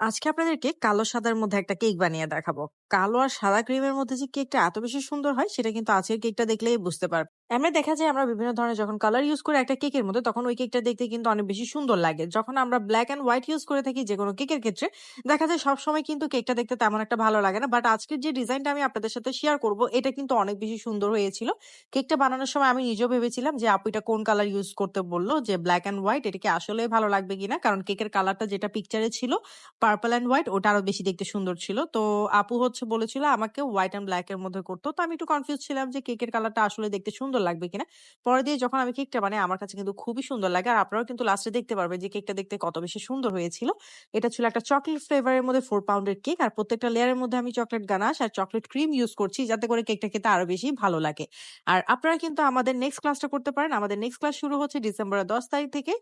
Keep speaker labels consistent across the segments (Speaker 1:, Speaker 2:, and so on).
Speaker 1: আজকে আপনাদেরকে কালো সাদার মধ্যে একটা কেক বানিয়ে দেখাবো। কালো আর সাদা ক্রিমের মধ্যে যে কেকটা এত বেশি সুন্দর হয়, সেটা কিন্তু আজকের কেকটা দেখলেই বুঝতে পারবেন। এমনি দেখা যায় আমরা বিভিন্ন ধরনের যখন কালার ইউজ করি একটা কেকের মধ্যে, তখন ওই কেকটা দেখতে কিন্তু অনেক বেশি সুন্দর লাগে। যখন আমরা ব্ল্যাক অ্যান্ড হোয়াইট ইউজ করে থাকি যে কোনো কেকের ক্ষেত্রে, দেখা যায় সবসময় কিন্তু কেকটা দেখতে তেমন একটা ভালো লাগে না। বাট আজকের যে ডিজাইনটা আমি আপনাদের সাথে শেয়ার করব, এটা কিন্তু অনেক বেশি সুন্দর হয়েছিল। কেকটা বানানোর সময় আমি নিজেও ভেবেছিলাম যে, আপু, এটা কোন কালার ইউজ করতে বলল যে ব্ল্যাক অ্যান্ড হোয়াইট এটা কি আসলেই ভালো লাগবে কিনা? কারণ কেকের কালারটা যেটা পিকচারে ছিল পার্পল অ্যান্ড হোয়াইট ওটা আরও বেশি দেখতে সুন্দর ছিল। তো আপু হচ্ছে বলেছিল আমাকে হোয়াইট অ্যান্ড ব্লাক এর মধ্যে করতো। তো আমি একটু কনফিউজ ছিলাম যে কেকের কালারটা আসলে দেখতে সুন্দর লাগবে কিনা। পরে দিয়ে যখন আমি কেকটা বানাই, আমার কাছে কিন্তু খুবই সুন্দর লাগে। আর আপনারাও কিন্তু লাস্টে দেখতে পারবেন যে কেকটা দেখতে কত বেশি সুন্দর হয়েছিল। এটা ছিল একটা চকলেট ফ্লেভার এর মধ্যে 4 পাউন্ডের কেক। আর প্রত্যেকটা লেয়ারের মধ্যে আমি চকলেট গানাশ আর চকলেট ক্রিম ইউজ করছি যাতে করে কেকটা খেতে আরও বেশি ভালো লাগে। আর আপনারা কিন্তু আমাদের নেক্সট ক্লাসটা করতে পারেন। আমাদের নেক্সট ক্লাস শুরু হচ্ছে ডিসেম্বরের 10 তারিখ থেকে।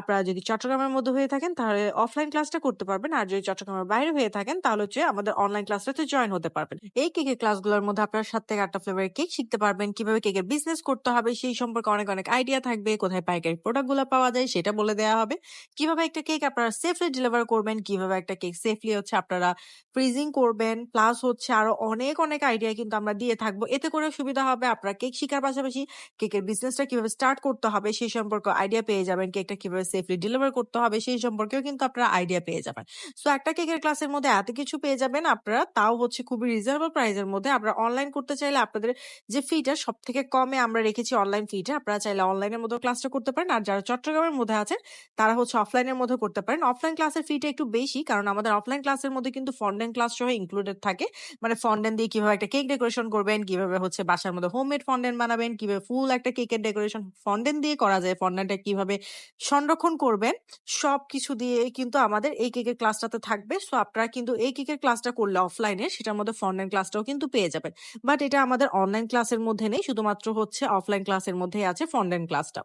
Speaker 1: আপনারা যদি চট্টগ্রামের মধ্যে হয়ে থাকেন, তাহলে অফলাইন ক্লাসটা করতে পারবেন। আর যদি চট্টগ্রামের বাইরে হয়ে থাকেন, তাহলে হচ্ছে আমাদের অনলাইন ক্লাসটাতে জয়েন হতে পারবেন। এই কেকের ক্লাসগুলোর মধ্যে আপনারা ৭ থেকে ৮ টা ফ্লেভারের কেক শিখতে পারবেন। কীভাবে কেকের বিজনেস করতে হবে সেই সম্পর্কে অনেক, অনেক আইডিয়া থাকবে। কোথায় পাইকারি প্রোডাক্টগুলা পাওয়া যায় সেটা বলে দেয়া হবে। কীভাবে একটা কেক আপনারা সেফলি ডেলিভার করবেন, কীভাবে একটা কেক সেফলি হচ্ছে আপনারা ফ্রিজিং করবেন। প্লাস হচ্ছে আরও অনেক, অনেক আইডিয়া কিন্তু আমরা দিয়ে থাকব। এতে করে সুবিধা হবে আপনারা কেক শিখার পাশাপাশি কেকের বিজনেসটা কীভাবে স্টার্ট করতে হবে সেই সম্পর্কে আইডিয়া পেয়ে যাবেন। কেকটা কীভাবে সেফলি ডেলিভার করতে হবে সেই সম্পর্কেও কিন্তু আপনারা আইডিয়া পেয়ে যাবেন। সো একটা কেকের ক্লাসের মধ্যে এত কিছু পেয়ে যাবেন আপনারা তাও হচ্ছে খুবই রিজনেবল প্রাইস এর মধ্যে। আপনারা অনলাইন করতে চাইলে আপনাদের যে ফিটা সব থেকে কমে আমরা রেখেছি অনলাইন ফিটা। আপনারা চাইলে অনলাইনের মধ্যেও ক্লাসটা করতে পারেন। আর যারা চট্টগ্রামের মধ্যে আছেন তারা হচ্ছে অফলাইনের মধ্যে করতে পারেন। অফলাইন ক্লাসের ফিটা একটু বেশি কারণ আমাদের অফলাইন ক্লাসের মধ্যে কিন্তু ফন্ডেন্ট ক্লাস সহ ইনক্লুডেড থাকে। মানে ফন্ডেন্ট দিয়ে কীভাবে একটা কেক ডেকোরেশন করবেন, কীভাবে হচ্ছে বাসার মধ্যে হোমমেড ফন্ডেন্ট বানাবেন, কীভাবে ফুল একটা কেকের ডেকোরেশন ফন্ডেন্ট দিয়ে করা যায়, ফন্ডেন্টটা কীভাবে সংরক্ষণ করবেন সবকিছু দিয়ে কিন্তু আমাদের এই কেকের ক্লাসটাতে থাকবে। সো আপনারা কিন্তু এই কেকের ক্লাসটা করলে অফলাইনে সেটার মধ্যে ফন্ডেন্ট ক্লাসটাও কিন্তু পেয়ে যাবেন। বাট এটা আমাদের অনলাইন ক্লাসের মধ্যে নেই। শুধুমাত্র হচ্ছে অফলাইন ক্লাসের মধ্যেই আছে ফন্ডেন্ট ক্লাসটা।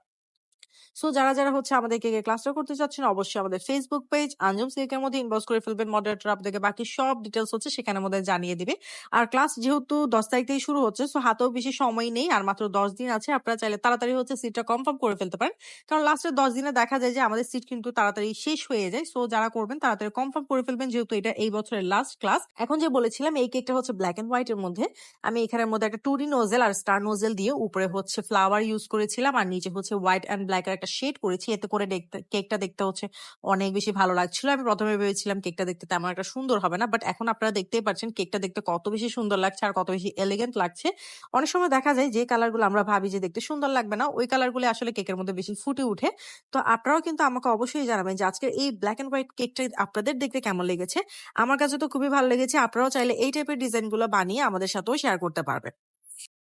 Speaker 1: সো যারা, যারা হচ্ছে আমাদের কেকের ক্লাসটা করতে চাচ্ছেন অবশ্যই আমাদের ফেসবুক পেজ আঞ্জুম কেকের মধ্যে ইনবক্স করে ফেলবেন। মডারেটর আপনাদেরকে বাকি সব ডিটেইলস হচ্ছে সেখানের মধ্যে জানিয়ে দিবে। আর ক্লাস যেহেতু 10 তারিখ থেকে শুরু হচ্ছে সো হাতেও বেশি সময় নেই আর মাত্র 10 দিন আছে। আপনারা চাইলে তাড়াতাড়ি হচ্ছে সিটটা কনফার্ম করে ফেলতে পারেন। কারণ লাস্টের 10 দিনে দেখা যায় যে আমাদের সিট কিন্তু তাড়াতাড়ি শেষ হয়ে যায়। সো যারা করবেন তাড়াতাড়ি কনফার্ম করে ফেলবেন যেহেতু এটা এই বছরের লাস্ট ক্লাস। এখন যে বলেছিলাম এই কেকটা হচ্ছে ব্ল্যাক এন্ড হোয়াইট এর মধ্যে। আমি এখানের মধ্যে একটা টুরি নোজেল আর স্টার নোজেল দিয়ে উপরে হচ্ছে ফ্লাওয়ার ইউজ করেছিলাম আর নিচে হচ্ছে হোয়াইট অ্যান্ড ব্ল্যাক এর একটা শেড করেছি। এতে করে দেখতে কেকটা দেখতে হচ্ছে অনেক বেশি ভালো লাগছিল। আমি প্রথমে ভেবেছিলাম কেকটা দেখতে তেমন একটা সুন্দর হবে না। বাট এখন আপনারা দেখতেই পাচ্ছেন কেকটা দেখতে কত বেশি সুন্দর লাগছে আর কত বেশি এলিগেন্ট লাগছে। অনেক সময় দেখা যায় যে কালারগুলো আমরা ভাবি যে দেখতে সুন্দর লাগবে না, ওই কালারগুলো আসলে কেকের মধ্যে বেশি ফুটে উঠে। তো আপনারাও কিন্তু আমাকে অবশ্যই জানাবেন যে আজকের এই ব্ল্যাক এন্ড হোয়াইট কেকটা আপনাদের দেখতে কেমন লেগেছে। আমার কাছে তো খুবই ভালো লেগেছে। আপনারাও চাইলে এই টাইপের ডিজাইনগুলো বানিয়ে আমাদের সাথেও শেয়ার করতে পারবেন।